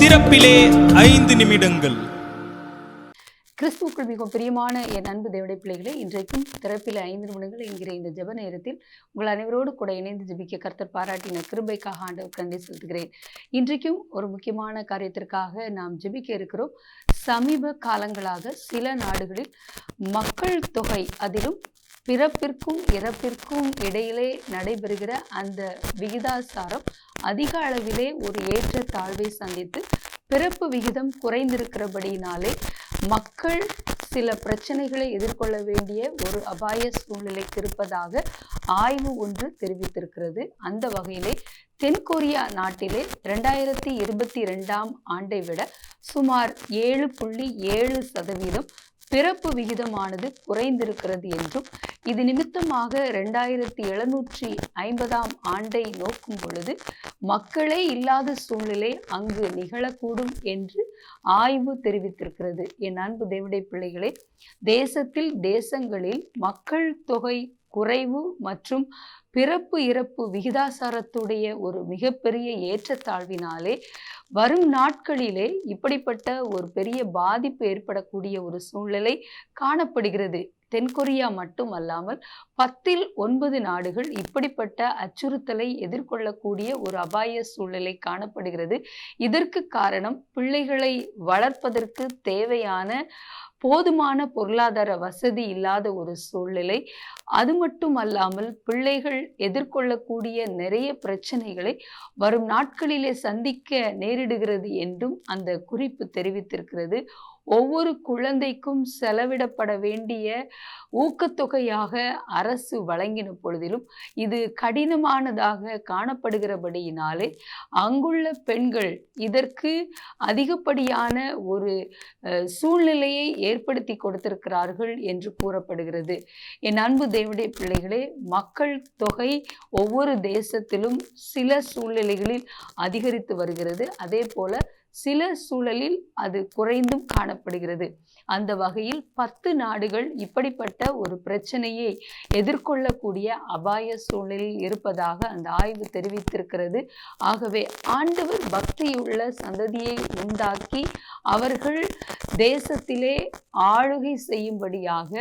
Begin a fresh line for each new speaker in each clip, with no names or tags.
திறப்பிலே ஐந்து நிமிடங்கள்.
கிறிஸ்துவுக்குள் மிகவும் பிரியமான என் அன்பு தேவடைய பிள்ளைகளே இன்றைக்கும் திறப்பில் ஐந்து நிமிடங்கள் என்கிற இந்த ஜெப நேரத்தில் உங்கள் அனைவரோடு கூட இணைந்து ஜெபிக்க கர்த்தர் பாராட்டின கிருபைக்காக ஆண்டவர் கண்டி செலுத்துகிறேன். இன்றைக்கும் ஒரு முக்கியமான காரியத்திற்காக நாம் ஜெபிக்க இருக்கிறோம். சமீப காலங்களாக சில நாடுகளில் மக்கள் தொகை அதிலும் பிறப்பிற்கும் இறப்பிற்கும் இடையிலே நடைபெறுகிற அந்த விகிதாசாரம் அதிக அளவிலே ஒரு ஏற்ற தாழ்வை சந்தித்து பிறப்பு விகிதம் குறைந்திருக்கிறபடியினாலே மக்கள் சில பிரச்சனைகளை எதிர்கொள்ள வேண்டிய ஒரு அபாய சூழ்நிலைக்கு இருப்பதாக ஆய்வு ஒன்று தெரிவித்திருக்கிறது. அந்த வகையிலே தென்கொரியா நாட்டிலே ரெண்டாயிரத்தி இருபத்தி ரெண்டாம் ஆண்டை விட சுமார் ஏழு புள்ளி ஏழு சதவீதம் பிறப்பு விகிதமானது குறைந்திருக்கிறது என்றும் இது நிமித்தமாக ரெண்டாயிரத்தி எழுநூற்றி ஐம்பதாம் ஆண்டை நோக்கும் பொழுது மக்களே இல்லாத சூழ்நிலை அங்கு நிகழக்கூடும் என்று ஆய்வு தெரிவித்திருக்கிறது. என் அன்பு தேவடைய பிள்ளைகளே தேசத்தில் தேசங்களில் மக்கள் தொகை குறைவு மற்றும் பிறப்பு இறப்பு விகிதாசாரத்துடைய ஒரு மிகப்பெரிய ஏற்றத்தாழ்வினாலே வரும் நாட்களிலே இப்படிப்பட்ட ஒரு பெரிய பாதிப்பு ஏற்படக்கூடிய ஒரு சூழ்நிலை காணப்படுகிறது. தென்கொரியா மட்டுமல்லாமல் பத்தில் ஒன்பது நாடுகள் இப்படிப்பட்ட அச்சுறுத்தலை எதிர்கொள்ளக்கூடிய ஒரு அபாய சூழ்நிலை காணப்படுகிறது. இதற்கு காரணம் பிள்ளைகளை வளர்ப்பதற்கு தேவையான போதுமான பொருளாதார வசதி இல்லாத ஒரு சூழ்நிலை. அது மட்டும் அல்லாமல் பிள்ளைகள் எதிர்கொள்ளக்கூடிய நிறைய பிரச்சனைகளை வரும் நாட்களிலே சந்திக்க நேரிடுகிறது என்றும் அந்த குறிப்பு தெரிவித்திருக்கிறது. ஒவ்வொரு குழந்தைக்கும் செலவிடப்பட வேண்டிய ஊக்கத்தொகையாக அரசு வழங்கின பொழுதிலும் இது கடினமானதாக காணப்படுகிறபடியினாலே அங்குள்ள பெண்கள் இதற்கு அதிகப்படியான ஒரு சூழ்நிலையை ஏற்படுத்தி கொடுத்திருக்கிறார்கள் என்று கூறப்படுகிறது. என் அன்பு தேவடைய பிள்ளைகளே மக்கள் தொகை ஒவ்வொரு தேசத்திலும் சில சூழ்நிலைகளில் அதிகரித்து வருகிறது. அதே போல சில சூழலில் அது குறைந்தும் காணப்படுகிறது. அந்த வகையில் பத்து நாடுகள் இப்படிப்பட்ட ஒரு பிரச்சனையை எதிர்கொள்ளக்கூடிய அபாய சூழலில் இருப்பதாக அந்த ஆய்வு தெரிவித்திருக்கிறது. ஆகவே ஆண்டவர் பக்தியுள்ள சந்ததியை உண்டாக்கி அவர்கள் தேசத்திலே ஆளுகை செய்யும்படியாக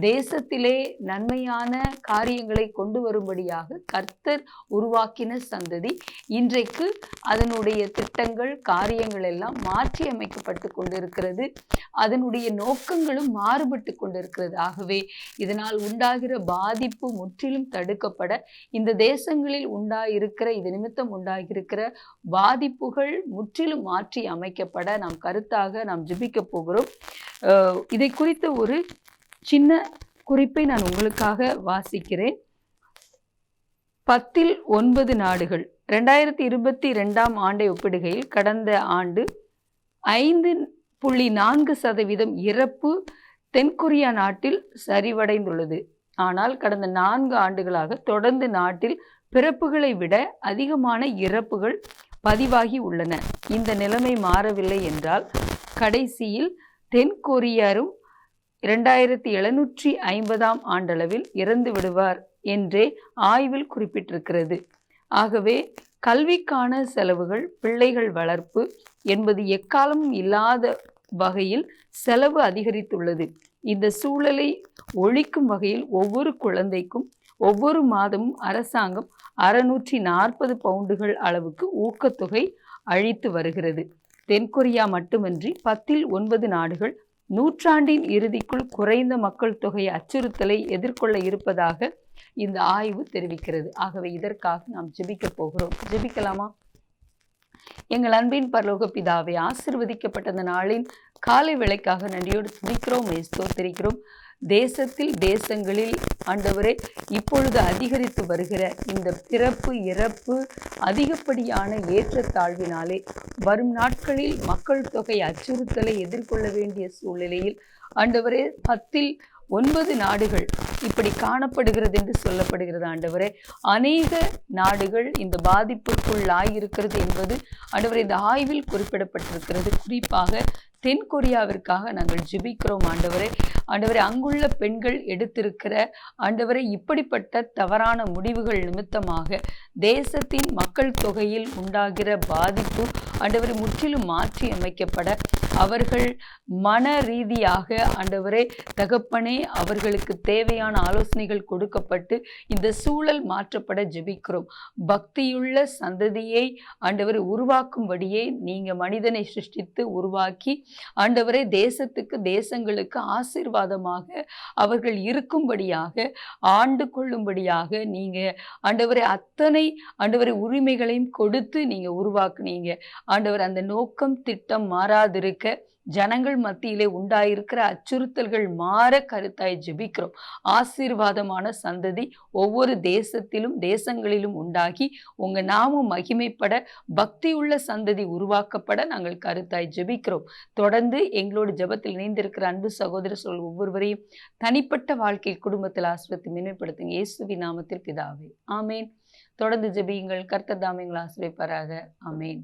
தேசத்திலே நன்மையான காரியங்களை கொண்டு வரும்படியாக கர்த்தர் உருவாக்கின சந்ததி. இன்றைக்கு அதனுடைய திட்டங்கள் விஷயங்கள் எல்லாம் மாற்றி அமைக்கப்பட்டு கொண்டிருக்கிறது. அதனுடைய நோக்கங்களும் மாறுபட்டு கொண்டிருக்கிறது. ஆகவே இதனால் உண்டாகிற பாதிப்பு முற்றிலும் தடுக்கப்பட இந்த தேசங்களில் உண்டாயிருக்கிற இது நிமித்தம் உண்டாகியிருக்கிற பாதிப்புகள் முற்றிலும் மாற்றி அமைக்கப்பட நாம் கருத்தாக நாம் ஜெபிக்க போகிறோம். இதை குறித்த ஒரு சின்ன குறிப்பை நான் உங்களுக்காக வாசிக்கிறேன். பத்தில் ஒன்பது நாடுகள். ரெண்டாயிரத்தி இருபத்தி ரெண்டாம் ஆண்டை ஒப்பிடுகையில் கடந்த ஆண்டு ஐந்து புள்ளி நான்கு சதவீதம் இறப்பு தென்கொரியா நாட்டில் சரிவடைந்துள்ளது. ஆனால் கடந்த நான்கு ஆண்டுகளாக தொடர்ந்து நாட்டில் பிறப்புகளை விட அதிகமான இறப்புகள் பதிவாகி உள்ளன. இந்த நிலைமை மாறவில்லை என்றால் கடைசியில் தென்கொரியாரும் இரண்டாயிரத்தி எழுநூற்றி ஐம்பதாம் ஆண்டளவில் இறந்து விடுவார் என்றே ஆய்வில் குறிப்பிட்டிருக்கிறது. ஆகவே கல்விக்கான செலவுகள் பிள்ளைகள் வளர்ப்பு என்பது எக்காலமும் இல்லாத வகையில் செலவு அதிகரித்துள்ளது. இந்த சூழலை ஒழிக்கும் வகையில் ஒவ்வொரு குழந்தைக்கும் ஒவ்வொரு மாதமும் அரசாங்கம் அறுநூற்றி நாற்பது பவுண்டுகள் அளவுக்கு ஊக்கத்தொகை அழித்து வருகிறது. தென்கொரியா மட்டுமின்றி பத்தில் ஒன்பது நாடுகள் நூற்றாண்டின் இறுதிக்குள் குறைந்த மக்கள் தொகை அச்சுறுத்தலை எதிர்கொள்ள இருப்பதாக இந்த ஆய்வு தெரிவிக்கிறது. ஆகவே இதற்காக நாம் ஜெபிக்க போகிறோம். ஜெபிக்கலாமா? எங்கள் அன்பின் பரலோக பிதாவை ஆசிர்வதிக்கப்பட்ட நாளின் காலை விலைக்காக நன்றியோடு துணிக்கிறோம் ஸ்தோத்திரிக்கிறோம். தேசத்தில் தேசங்களில் ஆண்டவரே இப்பொழுது அதிகரித்து வருகிற இந்த பிறப்பு இறப்பு அதிகப்படியான ஏற்றத்தாழ்வினாலே வரும் நாட்களில் மக்கள் தொகை அச்சுறுத்தலை எதிர்கொள்ள வேண்டிய சூழ்நிலையில் ஆண்டவரே பத்தில் ஒன்பது நாடுகள் இப்படி காணப்படுகிறது என்று சொல்லப்படுகிறது ஆண்டவரே. அநேக நாடுகள் இந்த பாதிப்புக்குள்ளாயிருக்கிறது என்பது ஆண்டவரே இந்த ஆய்வில் குறிப்பிடப்பட்டிருக்கிறது. குறிப்பாக தென் கொரியாவிற்காக நாங்கள் ஜிபிக்கிறோம் ஆண்டவரே. ஆண்டவரே அங்குள்ள பெண்கள் எடுத்திருக்கிற ஆண்டவரே இப்படிப்பட்ட தவறான முடிவுகள் நிமித்தமாக தேசத்தின் மக்கள் தொகையில் உண்டாகிற பாதிப்பு ஆண்டவரை முற்றிலும் மாற்றி அமைக்கப்பட அவர்கள் மன ரீதியாக ஆண்டவரே தகப்பனே அவர்களுக்கு தேவையான ஆலோசனைகள் கொடுக்கப்பட்டு இந்த சூழல் மாற்றப்பட ஜெபிக்கிறோம். பக்தியுள்ள சந்ததியை ஆண்டவரை உருவாக்கும்படியே நீங்கள் மனிதனை சிருஷ்டித்து உருவாக்கி ஆண்டவரை தேசத்துக்கு தேசங்களுக்கு ஆசீர்வாதமாக அவர்கள் இருக்கும்படியாக ஆண்டு கொள்ளும்படியாக நீங்கள் ஆண்டவரை அத்தனை ஆண்டவரை உரிமைகளையும் கொடுத்து நீங்கள் உருவாக்குனீங்க. ஆண்டவர் அந்த நோக்கம் திட்டம் மாறாதிருக்க ஜனங்கள் மத்தியிலே உண்டாயிருக்கிற அச்சுறுத்தல்கள் மாற கருத்தாய் ஜெபிக்கிறோம். ஆசீர்வாதமான சந்ததி ஒவ்வொரு தேசத்திலும் தேசங்களிலும் உண்டாகி உங்கள் நாமும் மகிமைப்பட பக்தியுள்ள சந்ததி உருவாக்கப்பட நாங்கள் கருத்தாய் ஜெபிக்கிறோம். தொடர்ந்து எங்களோட ஜெபத்தில் இணைந்திருக்கிற அன்பு சகோதர சொல் ஒவ்வொருவரையும் தனிப்பட்ட வாழ்க்கை குடும்பத்தில் ஆசிரியத்தை மேன்மைப்படுத்துங்க. இயேசுவி நாமத்தில் பிதாவே. ஆமேன். தொடர்ந்து ஜெபியுங்கள். கர்த்தர் தாமியங்கள் ஆசிரியப்பாராக அமேன்